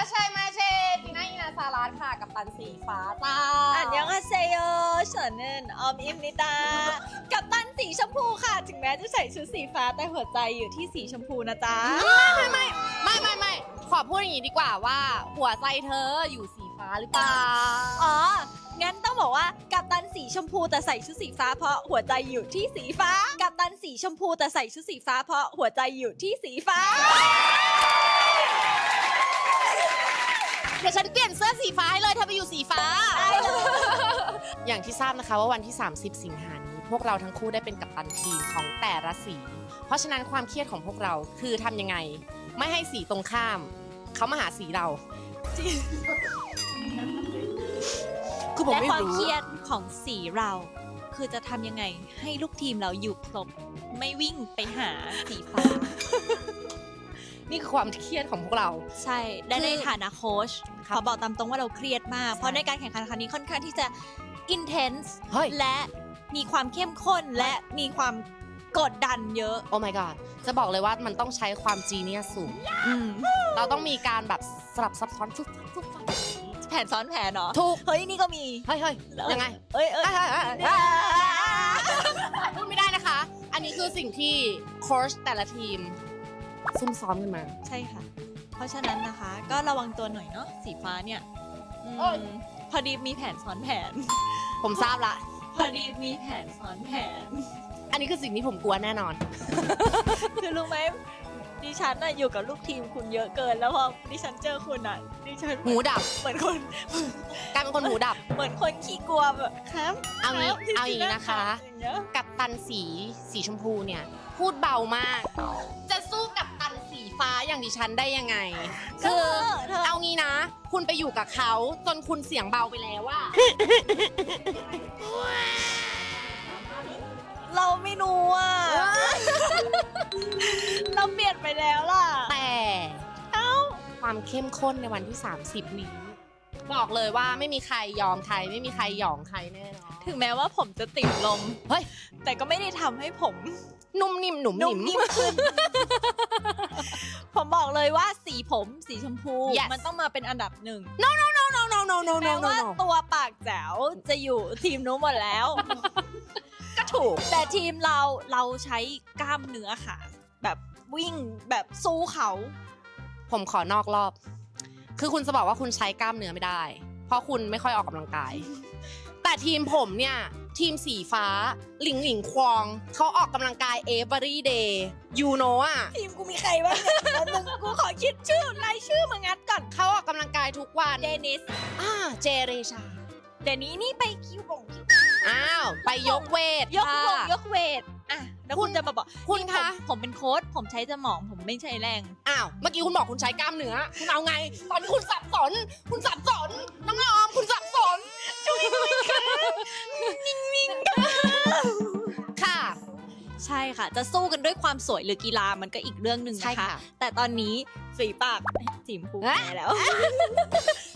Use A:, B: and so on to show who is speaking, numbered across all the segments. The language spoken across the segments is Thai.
A: ราชัยมาเชจีน่าอินาซารัสค่ะกับตันสีฟ้าจ้า
B: อันยังฮาเซโยเฉินเนินออมอิมนิตา กับตันสีชมพูค่ะ ถึงแม้จะใส่ชุดสีฟ้าแต่หัวใจอยู่ที่สีชมพูนะจ๊ะ
A: ไม่ไม่ไม่ไม่ขอพูดอย่างนี้ดีกว่าว่า หัวใจเธออยู่สีฟ้าหรือเปล่า
B: อ๋อ งั้นต้องบอกว่ากับตันสีชมพูแต่ใส่ชุดสีฟ้าเพราะหัวใจอยู่ที่สีฟ้า กับตันสีชมพูแต่ใส่ชุดสีฟ้าเพราะหัวใจอยู่ที่สีฟ้า
A: เดี๋ยวฉันเปลี่ยนเสื้อสีฟ้าให้เลยเธอไปอยู่สีฟ้า
B: ได้เลย
A: อย่างที่ทราบนะคะว่าวันที่ 30 สิงหานี้ พวกเราทั้งคู่ได้เป็นกัปตันทีมของแต่ละสี เพราะฉะนั้นความเครียดของพวกเราคือทำยังไง ไม่ให้สีตรงข้าม เขามาหาสีเรา คือผม
B: และ
A: ไม่
B: ความ
A: รู้
B: เครียดของสีเรา คือจะทำยังไงให้ลูกทีมเราอยู่ครบ ไม่วิ่งไปหาสีฟ้า
A: นี่คือความเครียดของพวกเรา
B: ใช่และ
A: คือ
B: ในฐานะโค้ช
A: ครับ
B: ขอบอกตามตรงว่าเราเครียดมาก เพราะในการแข่งขันครั้งนี้ค่อนข้างที่จะ intense
A: เฮ้ย
B: และมีความเข้มข้นและมีความกดดันเยอะ
A: โอ้ my god จะบอกเลยว่ามันต้องใช้ความจีเนียสสูง
B: อืม
A: เราต้องมีการแบบสลับซับซ้อนฟุบฟับฟุบฟับ
B: แผนซ้อนแผนเนาะ
A: ถูก
B: เฮ้ย นี่ก็มี
A: เฮ้ยเฮ้ยยังไง
B: เอ้ยเอ้ย
A: เฮ้ยเฮ้ยเฮ้ยเฮ้ยพูดไม่ได้นะคะ อันนี้คือสิ่งที่โค้ชแต่ละทีม ซุ่มซ้อมกันมา
B: ใช่ค่ะ เพราะฉะนั้นนะคะ ก็ระวังตัวหน่อยเนาะสีฟ้าเนี่ยอืม
A: เอ้ย
B: พอดีมีแผนซ้อนแผน
A: ผมทราบละ
B: พอดีมีแผนซ้อนแผน
A: อันนี้คือสิ่งที่ผมกลัวแน่นอน
B: คือรู้ไหมดิฉันน่ะอยู่กับลูกทีมคุณเยอะเกิน แล้วพอดิฉันเจอคุณอะดิฉัน
A: หูดับ
B: เหมือนคน
A: กลายเป็นคนหูดับ
B: เหมือนคนขี้กลัวแบบครับ
A: เอางี้
B: ครับ
A: เอาอย่างนี้นะคะ
B: อย่างเงี้ย
A: กับตันสีสีชมพูเนี่ย พูดเบามาก จะสู้กับตันสีฟ้า อย่างดิฉันได้ยังไง คือ
B: เธอ
A: เอางี้นะ คุณไปอยู่กับเขาจนคุณเสียงเบาไปแล้วว่า
B: เราไม่รู้อะ เราเปลี่ยนไปแล้วล่ะ
A: แต่ความเข้มข้นในวันที่ 30 นี้ บอกเลยว่าไม่มีใครยอมใครไม่มีใครหยองใครแน่นอน
B: ถึงแม้ว่าผมจะติดลม
A: เฮ้ย
B: แต่ก็ไม่ได้ทำให้ผม
A: นุ่มนิ่มหนุ่มห
B: นุ่
A: นิ
B: ม
A: ม
B: นิ่มขึ้น ผมบอกเลยว่าสีผมสีชมพู
A: Yes
B: มันต้องมาเป็นอันดับหนึ่ง
A: no no no no no no no
B: แม้
A: no
B: ว่า
A: no
B: ตัวปากแจ๋วจะอยู่ทีมนู้นหมดแล้ว
A: ก็ถูก
B: แต่ทีมเราเราใช้กล้ามเนื้อค่ะ แบบวิ่งแบบสู้เขา
A: ผมขอนอกรอบ คือคุณจะบอกว่าคุณใช้กล้ามเนื้อไม่ได้ เพราะคุณไม่ค่อยออกกำลังกาย แต่ทีมผมเนี่ย ทีมสีฟ้า หลิงหลิงควอง เขาออกกำลังกาย every day you know อะ
B: ทีมกูมีใครบ้างเนี่ยแล้วนึงกูขอคิดชื่อรายชื่อมางัดก่อน
A: เขาออกกำลังกายทุกวัน
B: เดนิส
A: อ่าเจเรชา
B: เดี๋ยวนี้นี่ไปคิวบ่งคิว
A: อ้าว ไปยกเวท
B: ยกวง
A: ค่ะ
B: ยกเวทอะแล้ว
A: คุ
B: คุณณ จะมาบอก
A: คุณ
B: นี่
A: คะ
B: ผมผมเป็นโค้ชผมใช้สมองผมไม่ใช้แรง
A: อ้าว เมื่อกี้คุณบอกคุณใช้กล้ามเนื้อ คุณเอาไง ตอนนี้คุณสับสน คุณสับ
B: ใช่ค่ะ จะสู้กันด้วยความสวยหรือกีฬามันก็อีกเรื่องหนึ่ง
A: ใช่
B: นะคะ
A: ค่ะ
B: แต่ตอนนี้ฝีปากจิมพู
A: เอ๊ะ
B: แพ้แล้ว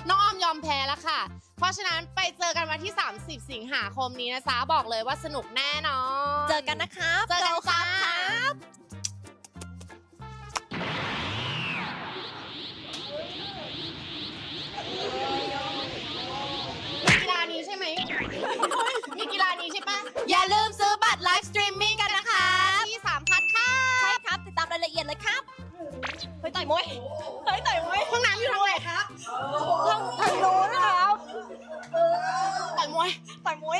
A: น้องออมยอมแพ้แล้วค่ะ เพราะฉะนั้นไปเจอกันวันที่ 30 สิงหาคมนี้นะจ๊ะบอกเลยว่าสนุกแน่นอน
B: เจอกันนะครับ
A: เจอกัน
B: โกครั
A: จ้า
B: บครับ
A: มีกีฬานี้ใช่ไหม มีกีฬานี้ใช่ปะอย่าลื
B: อยมวยเฮ้ยต่อยมวย
A: ห้องน้ำอยู่ทางไหนครับ
B: ทางทางโน้นนะครับ
A: ต่อยมวย
B: ต่อยมวย